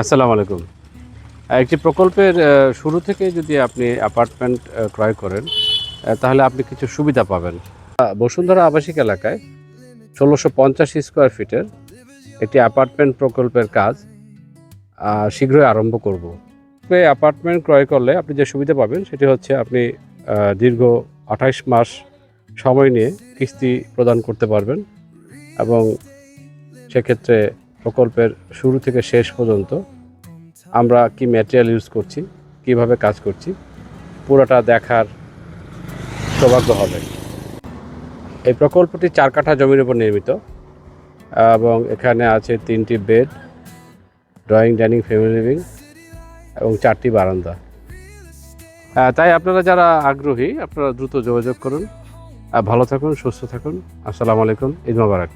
আসসালামু আলাইকুম। একটি প্রকল্পের শুরু থেকে যদি আপনি অ্যাপার্টমেন্ট ক্রয় করেন তাহলে আপনি কিছু সুবিধা পাবেন। বসুন্ধরা আবাসিক এলাকায় ষোলোশো পঞ্চাশ স্কোয়ার ফিটের একটি অ্যাপার্টমেন্ট প্রকল্পের কাজ শীঘ্রই আরম্ভ করব। অ্যাপার্টমেন্ট ক্রয় করলে আপনি যে সুবিধা পাবেন, সেটি হচ্ছে আপনি দীর্ঘ আঠাইশ মাস সময় নিয়ে কিস্তি প্রদান করতে পারবেন এবং সেক্ষেত্রে প্রকল্পের শুরু থেকে শেষ পর্যন্ত আমরা কি ম্যাটেরিয়াল ইউজ করছি, কীভাবে কাজ করছি, পুরোটা দেখার সৌভাগ্য হবে। এই প্রকল্পটি চার কাঠা জমির উপর নির্মিত, এবং এখানে আছে তিনটি bed drawing dining family living এবং চারটি বারান্দা। তাই আপনারা যারা আগ্রহী, আপনারা দ্রুত যোগাযোগ করুন। ভালো থাকুন, সুস্থ থাকুন। আসসালামু আলাইকুম, ঈদ মোবারক।